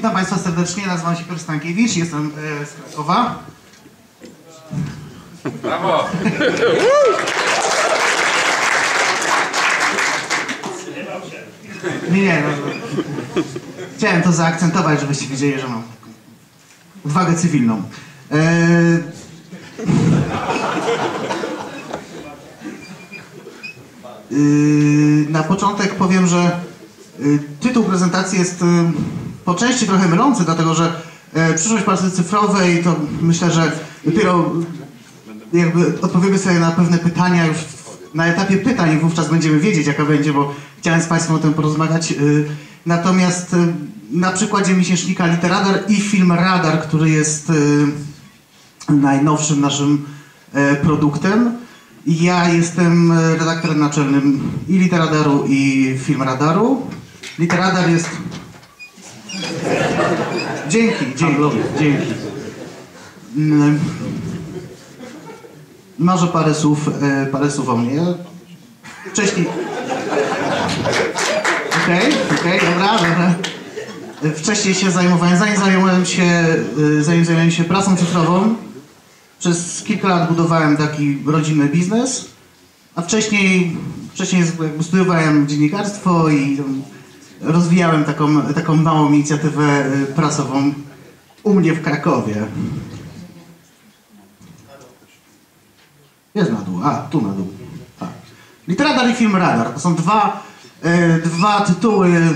Witam Państwa serdecznie, nazywam się Piotr Stankiewicz, jestem e, z Krakowa. Brawo! Nie, nie, no, chciałem to zaakcentować, żebyście wiedzieli, że mam wagę cywilną. E, Yy, Na początek powiem, że tytuł prezentacji jest po części trochę mylący, dlatego że yy, przyszłość pracy cyfrowej to myślę, że dopiero jakby odpowiemy sobie na pewne pytania już na etapie pytań, wówczas będziemy wiedzieć jaka będzie, bo chciałem z Państwem o tym porozmawiać. Yy, Natomiast yy, na przykładzie miesięcznika Literadar i film Radar, który jest najnowszym naszym e, produktem. Ja jestem e, redaktorem naczelnym i Literadaru i Filmradaru. Literadar jest... Dzięki, dzięki, dzięki. Mm, Może parę słów, e, parę słów o mnie. Wcześniej... Okej, okej, dobra, dobra. Wcześniej się zajmowałem, zanim zajmowałem się, y, zanim zajmowałem się prasą cyfrową, przez kilka lat budowałem taki rodzinny biznes, a wcześniej, wcześniej studiowałem dziennikarstwo i rozwijałem taką, taką małą inicjatywę y, prasową u mnie w Krakowie. Jest na dół, a tu na dół. Tak. I film Radar to są dwa, e, dwa tytuły e,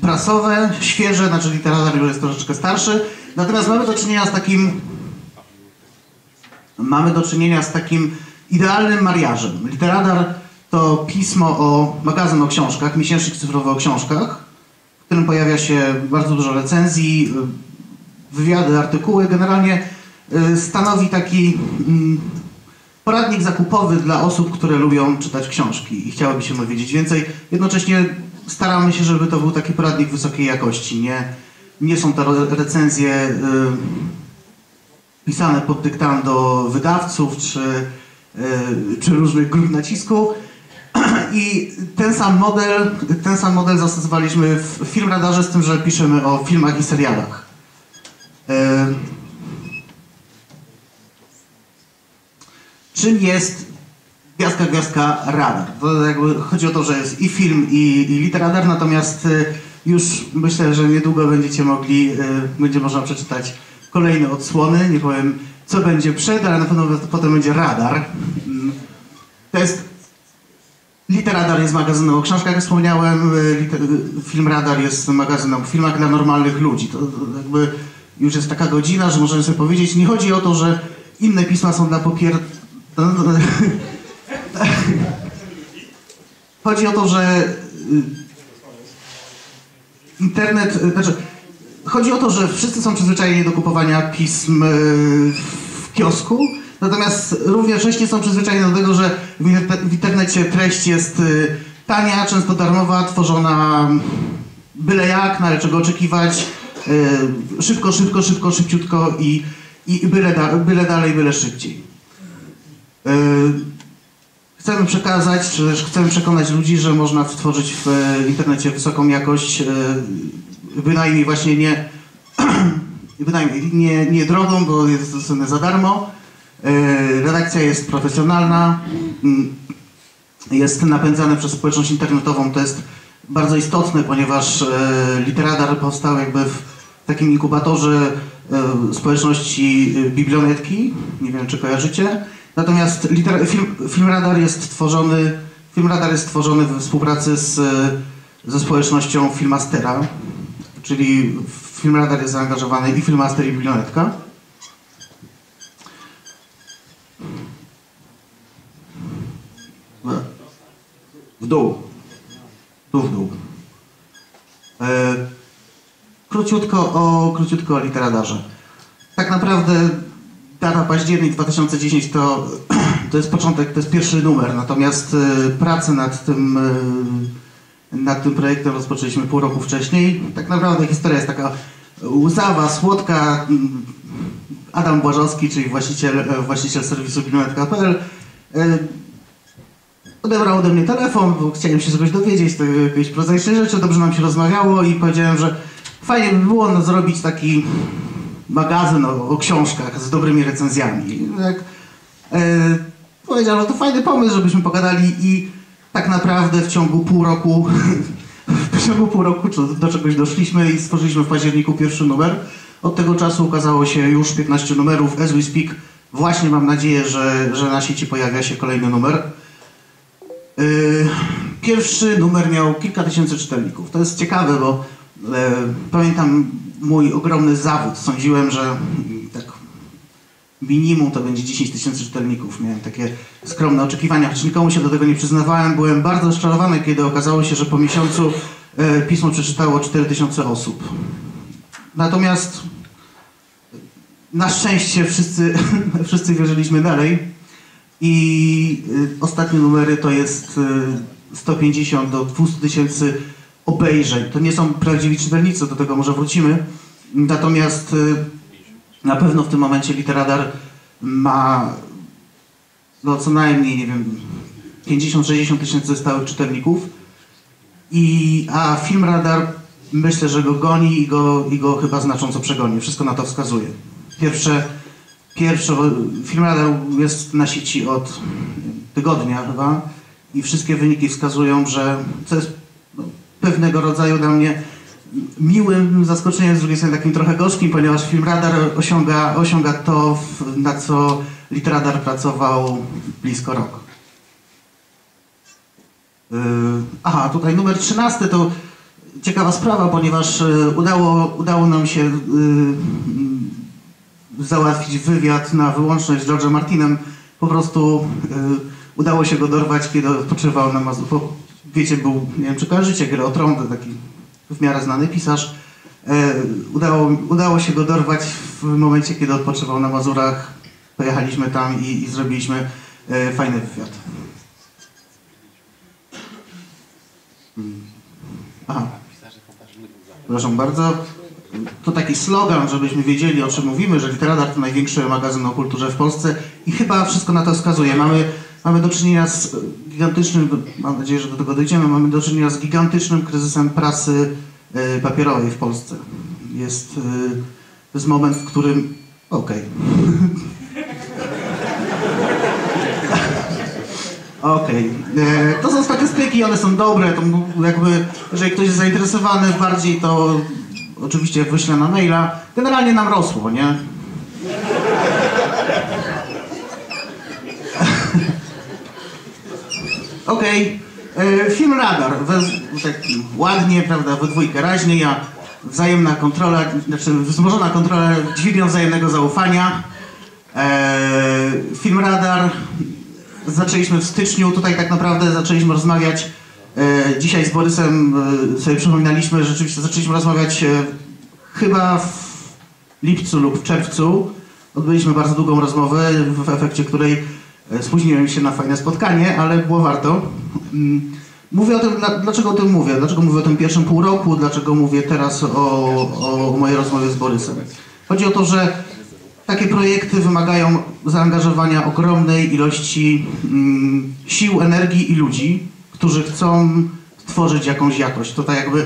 prasowe, świeże, znaczy Literadar już jest troszeczkę starszy. Natomiast mamy do czynienia z takim mamy do czynienia z takim idealnym mariażem. Literadar to pismo o magazyn o książkach, miesięcznik cyfrowy o książkach, którym pojawia się bardzo dużo recenzji, wywiady, artykuły. Generalnie y, stanowi taki mm, poradnik zakupowy dla osób, które lubią czytać książki i chciałyby się dowiedzieć więcej. Jednocześnie staramy się, żeby to był taki poradnik wysokiej jakości. Nie, nie są to re- recenzje y, pisane pod dyktando wydawców czy, y, czy różnych grup nacisku. I ten sam model, ten sam model zastosowaliśmy w Filmradarze z tym, że piszemy o filmach i serialach. Czym jest gwiazdka, gwiazdka radar. To jakby chodzi o to, że jest i film, i, i literadar, natomiast y, już myślę, że niedługo będziecie mogli, y, będzie można przeczytać kolejne odsłony. Nie powiem, co będzie przed, ale na pewno potem będzie radar. Mm. To jest Literadar jest magazynem o książkach, jak wspomniałem. y, y, film Radar jest magazynem o filmach dla normalnych ludzi. To, jakby już jest taka godzina, że możemy sobie powiedzieć, nie chodzi o to, że inne pisma są dla popier... Chodzi o to, że y, internet, znaczy, chodzi o to, że wszyscy są przyzwyczajeni do kupowania pism w kiosku, natomiast równocześnie są przyzwyczajeni do tego, że w inter- w internecie treść jest y, tania, często darmowa, tworzona byle jak, ale czego oczekiwać, y, szybko, szybko, szybko, szybciutko i, i byle, da, byle dalej, byle szybciej. Y, Chcemy przekazać, czy też chcemy przekonać ludzi, że można stworzyć w internecie wysoką jakość, bynajmniej właśnie nie, bynajmniej nie, nie drogą, bo jest dostępne za darmo. E, Redakcja jest profesjonalna, mm, jest napędzana przez społeczność internetową. To jest bardzo istotne, ponieważ e, Literadar powstał jakby w takim inkubatorze e, społeczności Biblionetki. Nie wiem, czy kojarzycie. Natomiast liter- film, Filmradar jest tworzony, Filmradar jest tworzony we współpracy z, ze społecznością Filmastera, czyli w Filmradar jest zaangażowany i Filmaster i Biblionetka. W dół. Tu w dół. E, króciutko, o, króciutko o literadarze. Tak naprawdę data październik 2010 to, to jest początek, to jest pierwszy numer, natomiast e, pracę nad tym, e, nad tym projektem rozpoczęliśmy pół roku wcześniej. Tak naprawdę historia jest taka łzawa, słodka. Adam Błażowski, czyli właściciel, e, właściciel serwisu bibliotetka.pl e, odebrał ode mnie telefon, chciałem się czegoś dowiedzieć, to jakieś prozaiczne rzeczy, dobrze nam się rozmawiało i powiedziałem, że fajnie by było no, zrobić taki magazyn o, o książkach z dobrymi recenzjami. I Jak e, powiedział, no to fajny pomysł, żebyśmy pogadali i tak naprawdę w ciągu pół roku w ciągu pół roku do czegoś doszliśmy i stworzyliśmy w październiku pierwszy numer. Od tego czasu ukazało się już 15 numerów. As we speak, właśnie mam nadzieję, że, że na sieci pojawia się kolejny numer. Yy, Pierwszy numer miał kilka tysięcy czytelników. To jest ciekawe, bo e, pamiętam mój ogromny zawód. Sądziłem, że tak minimum to będzie 10 tysięcy czytelników. Miałem takie skromne oczekiwania, choć nikomu się do tego nie przyznawałem. Byłem bardzo rozczarowany, kiedy okazało się, że po miesiącu e, pismo przeczytało 4 tysiące osób. Natomiast na szczęście wszyscy, wszyscy wierzyliśmy dalej i y, ostatnie numery to jest y, 150 do 200 tysięcy obejrzeń. To nie są prawdziwi czytelnicy, do tego może wrócimy. Natomiast y, na pewno w tym momencie Literadar ma no, co najmniej, nie wiem, 50-60 tysięcy stałych czytelników. I, a Film Radar myślę, że go goni i go, i go chyba znacząco przegoni. Wszystko na to wskazuje. Pierwsze, pierwsze Film Radar jest na sieci od tygodnia chyba i wszystkie wyniki wskazują, że co jest no, pewnego rodzaju dla mnie miłym zaskoczeniem, z drugiej strony takim trochę gorzkim, ponieważ Film Radar osiąga, osiąga to, na co Litradar pracował blisko rok. Yy, Aha, tutaj numer 13 to ciekawa sprawa, ponieważ yy, udało, udało nam się yy, załatwić wywiad na wyłączność z George'em Martinem. Po prostu yy, udało się go dorwać, kiedy odpoczywał na Mazurach. Wiecie, był, nie wiem czy kojarzycie, grę o to taki w miarę znany pisarz. E, udało, udało się go dorwać w momencie, kiedy odpoczywał na Mazurach. Pojechaliśmy tam i, i zrobiliśmy e, fajny wywiad. Mm. Aha. Proszę bardzo. To taki slogan, żebyśmy wiedzieli o czym mówimy, że Literadar to największy magazyn o kulturze w Polsce i chyba wszystko na to wskazuje. Mamy, mamy do czynienia z gigantycznym, mam nadzieję, że do tego dojdziemy, mamy do czynienia z gigantycznym kryzysem prasy e, papierowej w Polsce. Jest, e, jest moment, w którym... Okej. Okej. E, To są statystyki, one są dobre. To jakby, jeżeli ktoś jest zainteresowany bardziej, to oczywiście wyślę na maila. Generalnie nam rosło, nie? Okej. E, Film Radar. We, tak ładnie, prawda, we dwójkę raźnie. Ja wzajemna kontrola, znaczy wzmożona kontrola dźwignią wzajemnego zaufania. E, Film Radar zaczęliśmy w styczniu, tutaj tak naprawdę zaczęliśmy rozmawiać dzisiaj z Borysem, e, sobie przypominaliśmy, że rzeczywiście zaczęliśmy rozmawiać e, chyba w lipcu lub w czerwcu. Odbyliśmy bardzo długą rozmowę, w efekcie której e, spóźniłem się na fajne spotkanie, ale było warto. Mm, Mówię o tym, dla- dlaczego o tym mówię, dlaczego mówię o tym pierwszym pół roku, dlaczego mówię teraz o, o mojej rozmowie z Borysem. Chodzi o to, że takie projekty wymagają zaangażowania ogromnej ilości mm, sił, energii i ludzi, którzy chcą tworzyć jakąś jakość. To tak jakby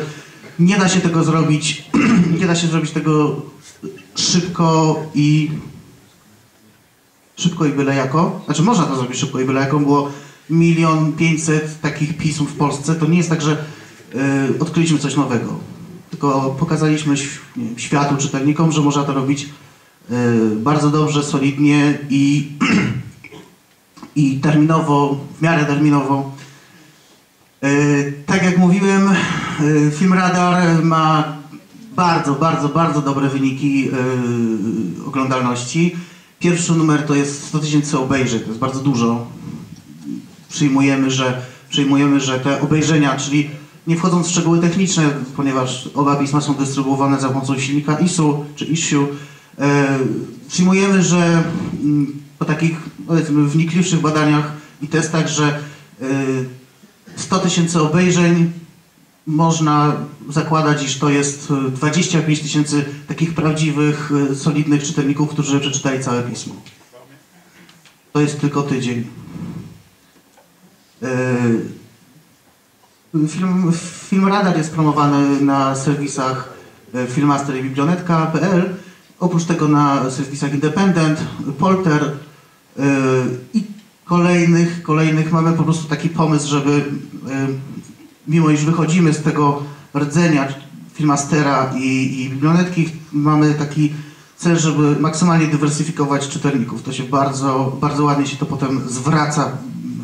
nie da się tego zrobić, nie da się zrobić tego szybko i szybko i byle jako. Znaczy można to zrobić szybko i byle jako, było milion pięćset takich pism w Polsce. To nie jest tak, że y, odkryliśmy coś nowego. Tylko pokazaliśmy wiem, światu, czytelnikom, że można to robić y, bardzo dobrze, solidnie i, i terminowo, w miarę terminowo. Y, Tak jak mówiłem, y, Film Radar ma bardzo, bardzo, bardzo dobre wyniki y, oglądalności. Pierwszy numer to jest 100 tysięcy obejrzeń, to jest bardzo dużo. Przyjmujemy, że, przyjmujemy, że te obejrzenia, czyli nie wchodząc w szczegóły techniczne, ponieważ oba pisma są dystrybuowane za pomocą silnika ISU czy ISU, e, przyjmujemy, że mm, po takich wnikliwszych badaniach i testach, że e, 100 tysięcy obejrzeń można zakładać, iż to jest e, 25 tysięcy takich prawdziwych, e, solidnych czytelników, którzy przeczytali całe pismo. To jest tylko tydzień. E, Film, film Radar jest promowany na serwisach Filmaster i Biblionetka.pl. Oprócz tego na serwisach Independent, Polter i kolejnych, kolejnych mamy po prostu taki pomysł, żeby e, mimo iż wychodzimy z tego rdzenia Filmastera i, i Biblioteki, mamy taki cel, żeby maksymalnie dywersyfikować czytelników. To się bardzo, bardzo ładnie się to potem zwraca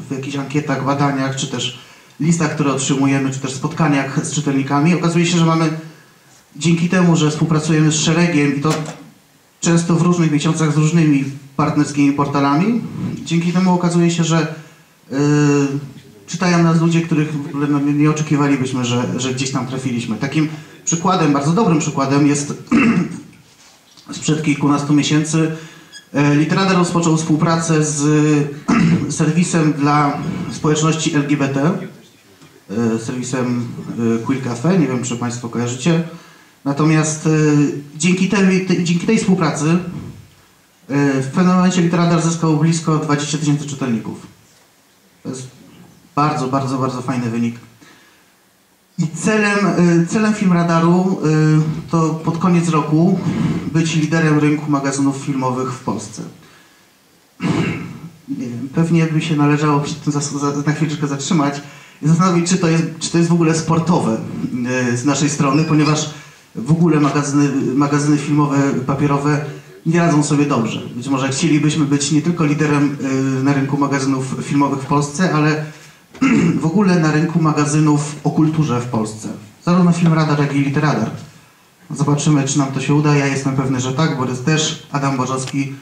w jakichś ankietach, badaniach, czy też listach, które otrzymujemy, czy też spotkaniach z czytelnikami. Okazuje się, że mamy dzięki temu, że współpracujemy z szeregiem i to często w różnych miesiącach z różnymi partnerskimi portalami, dzięki temu okazuje się, że yy, czytają nas ludzie, których no, nie oczekiwalibyśmy, że, że gdzieś tam trafiliśmy. Takim przykładem, bardzo dobrym przykładem jest sprzed kilkunastu miesięcy e, Literader rozpoczął współpracę z serwisem dla społeczności LGBT, e, serwisem e, Queer Cafe, nie wiem czy Państwo kojarzycie. Natomiast dzięki tej, dzięki tej współpracy w pewnym momencie Literader zyskał blisko 20 tysięcy czytelników. To jest bardzo, bardzo, bardzo fajny wynik. I celem, y, celem Filmradaru y, to pod koniec roku być liderem rynku magazynów filmowych w Polsce. Nie wiem, pewnie by się należało przy tym na chwileczkę zatrzymać i zastanowić, czy to jest, czy to jest w ogóle sportowe y, z naszej strony, ponieważ w ogóle magazyny, magazyny filmowe, papierowe nie radzą sobie dobrze. Być może chcielibyśmy być nie tylko liderem na rynku magazynów filmowych w Polsce, ale w ogóle na rynku magazynów o kulturze w Polsce. Zarówno Film Radar, jak i Literadar. Zobaczymy, czy nam to się uda. Ja jestem pewny, że tak. Borys też, Adam Bożowski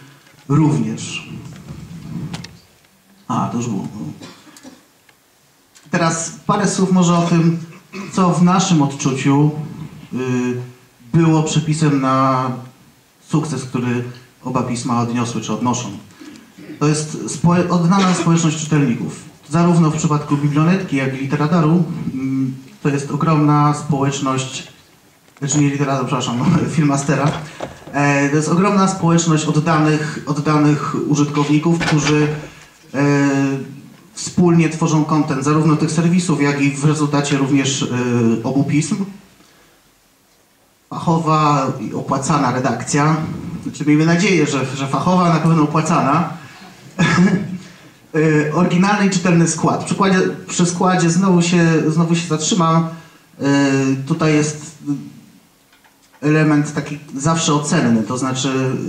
również. A, to już było. Teraz parę słów może o tym, co w naszym odczuciu było przepisem na sukces, który oba pisma odniosły czy odnoszą. To jest spo oddana społeczność czytelników zarówno w przypadku biblionetki, jak i literadaru, mm, to jest ogromna społeczność, znaczy nie literadaru, przepraszam, filmastera, e, to jest ogromna społeczność oddanych, oddanych użytkowników, którzy e, wspólnie tworzą kontent zarówno tych serwisów, jak i w rezultacie również e, obu pism. Fachowa i opłacana redakcja, znaczy miejmy nadzieję, że, że fachowa, na pewno opłacana. oryginalny i czytelny skład. Przy, kładzie, przy składzie znowu się, znowu się zatrzymam. Y, tutaj jest element taki zawsze ocenny, to znaczy y,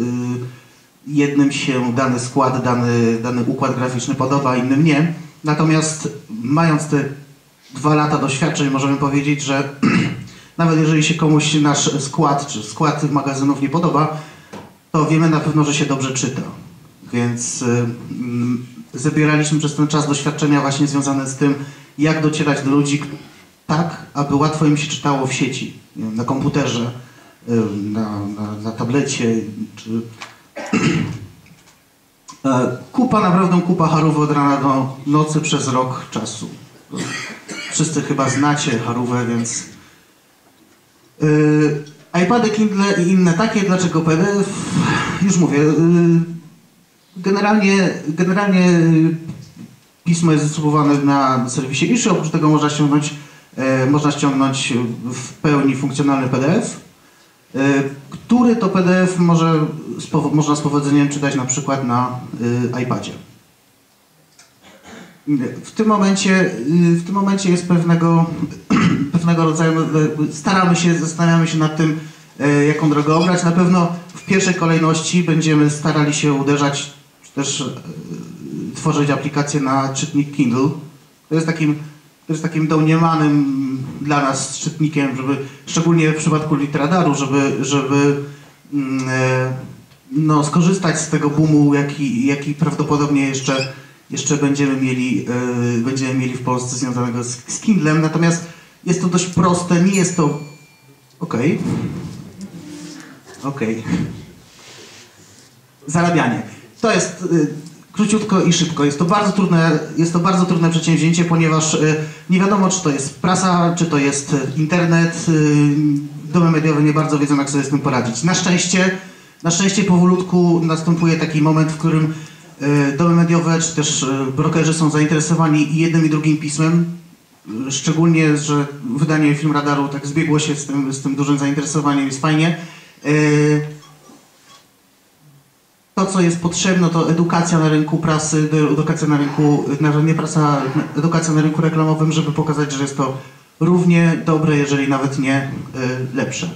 jednym się dany skład, dany, dany układ graficzny podoba, innym nie. Natomiast mając te dwa lata doświadczeń możemy powiedzieć, że nawet jeżeli się komuś nasz skład czy skład magazynów nie podoba, to wiemy na pewno, że się dobrze czyta. Więc y, zabieraliśmy przez ten czas doświadczenia właśnie związane z tym, jak docierać do ludzi tak, aby łatwo im się czytało w sieci, na komputerze, na, na, na tablecie, czy... E, kupa, naprawdę kupa harów od rana do nocy przez rok czasu. Wszyscy chyba znacie harówę, więc... Yy, iPady, Kindle i inne takie, dlaczego PDF? Już mówię, yy, Generalnie, generalnie pismo jest dystrybuowane na serwisie issue, oprócz tego można ściągnąć, można ściągnąć w pełni funkcjonalny PDF, który to PDF może, można z powodzeniem czytać na przykład na iPadzie. W tym momencie, w tym momencie jest pewnego, pewnego rodzaju, staramy się, zastanawiamy się nad tym, jaką drogę obrać. Na pewno w pierwszej kolejności będziemy starali się uderzać też e, tworzyć aplikację na czytnik Kindle. To jest takim, to jest takim domniemanym dla nas czytnikiem, żeby, szczególnie w przypadku literadaru, żeby, żeby mm, e, no, skorzystać z tego boomu, jaki, jaki prawdopodobnie jeszcze, jeszcze będziemy, mieli, e, będziemy mieli w Polsce związanego z, z Kindlem. Natomiast jest to dość proste, nie jest to... Okej. Okay. Okej. Okay. Zarabianie. To jest y, króciutko i szybko. Jest to bardzo trudne, jest to bardzo trudne przedsięwzięcie, ponieważ y, nie wiadomo, czy to jest prasa, czy to jest y, internet. Domy mediowe nie bardzo wiedzą, jak sobie z tym poradzić. Na szczęście, na szczęście powolutku następuje taki moment, w którym domy mediowe, czy też brokerzy są zainteresowani jednym i drugim pismem. Szczególnie, że wydanie Film Radaru tak zbiegło się z tym, z tym dużym zainteresowaniem, jest fajnie. Y, To, co jest potrzebne, to edukacja na rynku prasy, edukacja na rynku, nie prasa, edukacja na rynku reklamowym, żeby pokazać, że jest to równie dobre, jeżeli nawet nie y, lepsze.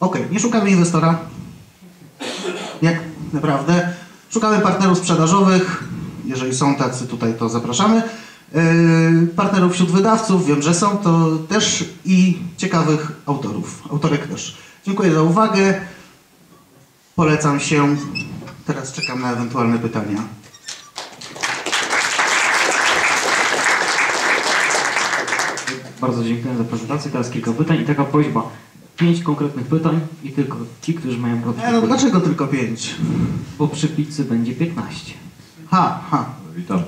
Okej, nie szukamy inwestora. Nie, naprawdę. Szukamy partnerów sprzedażowych. Jeżeli są tacy tutaj, to zapraszamy. Yy, partnerów wśród wydawców, wiem, że są to też i ciekawych autorów. Autorek też. Dziękuję za uwagę. Polecam się. Teraz czekam na ewentualne pytania. Bardzo dziękuję za prezentację. Teraz kilka pytań i taka prośba. Pięć konkretnych pytań i tylko ci, którzy mają E, no dlaczego tylko pięć? Bo przy pizzy będzie 15. Ha, ha. Witam.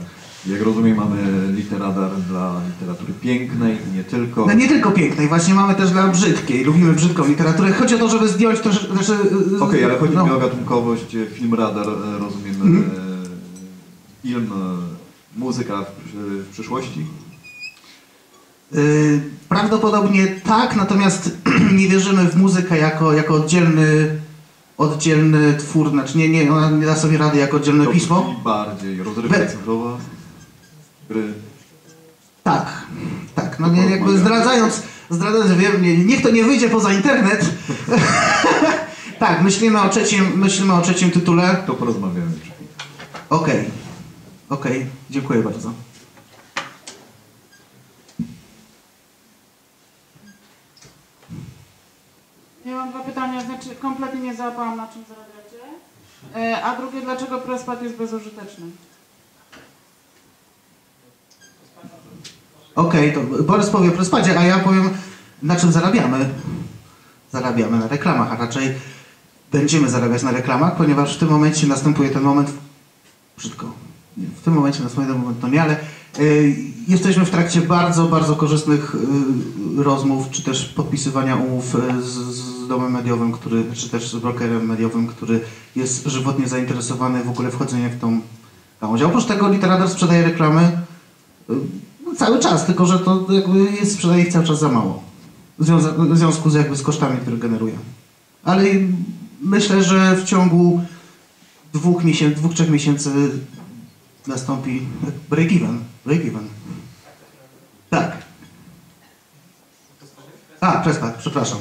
Jak rozumiem, mamy literadar dla literatury pięknej i nie tylko. No nie tylko pięknej, właśnie mamy też dla brzydkiej. Lubimy brzydką literaturę. Chodzi o to, żeby zdjąć troszeczkę... Znaczy, yy, Okej, ale chodzi no. mi o gatunkowość. e, Film radar, e, rozumiem, e, film, muzyka w, przy- w przyszłości. Prawdopodobnie tak, natomiast nie wierzymy w muzykę jako, jako oddzielny, oddzielny twór, znaczy nie, nie, ona nie da sobie rady jako oddzielne pismo. bardziej rozrywka cyfrowa. Gry. Tak, tak, no nie, jakby zdradzając, zdradzając, wiem, nie, niech to nie wyjdzie poza internet. tak, myślimy o trzecim, myślimy o trzecim tytule. To porozmawiamy. Okej, okej, dziękuję bardzo. Ja mam dwa pytania, znaczy kompletnie nie załapałam na czym zarabiacie. E, A drugie, dlaczego prespad jest bezużyteczny? Okej, to Borys powie o prespadzie, a ja powiem na czym zarabiamy. Zarabiamy na reklamach, a raczej będziemy zarabiać na reklamach, ponieważ w tym momencie następuje ten moment, brzydko, w tym momencie następuje ten moment, no nie, ale y, jesteśmy w trakcie bardzo, bardzo korzystnych y, rozmów, czy też podpisywania umów y, z, z domem mediowym, który, czy też z brokerem mediowym, który jest żywotnie zainteresowany w ogóle wchodzeniem w tą gałąź. Oprócz tego literator sprzedaje reklamy y, cały czas, tylko że to jakby jest sprzedaje ich cały czas za mało. W, związku z jakby z kosztami, które generuje. Ale myślę, że w ciągu dwóch miesięcy, dwóch, trzech miesięcy nastąpi break even. Break even. Tak. A, przespad, przepraszam.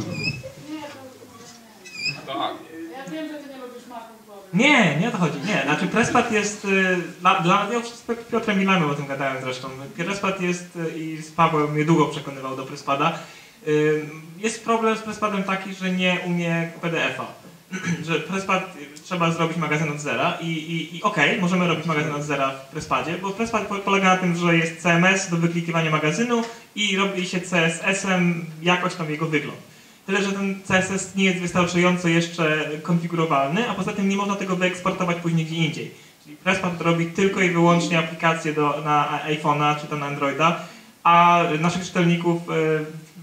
Ja wiem, że ty nie lubisz marków głowy. Nie, nie o to chodzi. Nie, znaczy Prespad jest y, dla, dla ja z Piotrem Milanem o tym gadałem zresztą. Prespad jest y, i z Pawłem mnie długo przekonywał do Prespada. Y, Jest problem z Prespadem taki, że nie umie PDF-a. że Prespad trzeba zrobić magazyn od zera i, i, i okej, możemy robić magazyn od zera w Prespadzie, bo Prespad po- polega na tym, że jest CMS do wyklikiwania magazynu i robi się CSS-em jakoś tam jego wygląd. Tyle, że ten CSS nie jest wystarczająco jeszcze konfigurowalny, a poza tym nie można tego wyeksportować później gdzie indziej. Czyli Presspad robi tylko i wyłącznie aplikacje do, na iPhone'a czy to na Androida, a naszych czytelników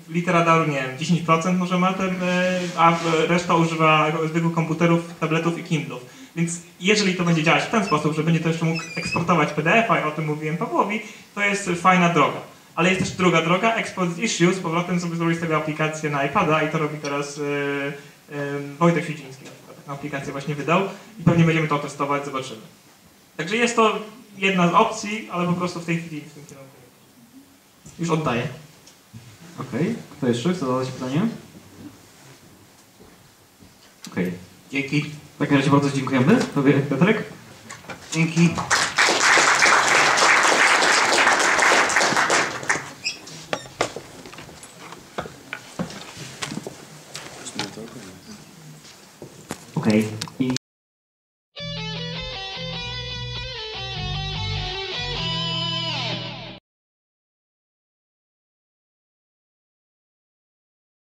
y, Literadaru, nie wiem, 10% może ma ten, y, a reszta używa zwykłych komputerów, tabletów i Kindlów. Więc jeżeli to będzie działać w ten sposób, że będzie to jeszcze mógł eksportować PDF-a, i o tym mówiłem Pawłowi, to jest fajna droga. Ale jest też druga droga, export issue, z powrotem sobie zrobić z tego aplikację na iPada i to robi teraz yy, yy, Wojtek Świeciński na przykład. Taką aplikację właśnie wydał i pewnie będziemy to testować, zobaczymy. Także jest to jedna z opcji, ale po prostu w tej chwili w tym kierunku. Już oddaję. Okej. Kto jeszcze chce zadać pytanie? Okej. Dzięki. W takim razie bardzo dziękujemy. Tobie, Piotrek. Dzięki.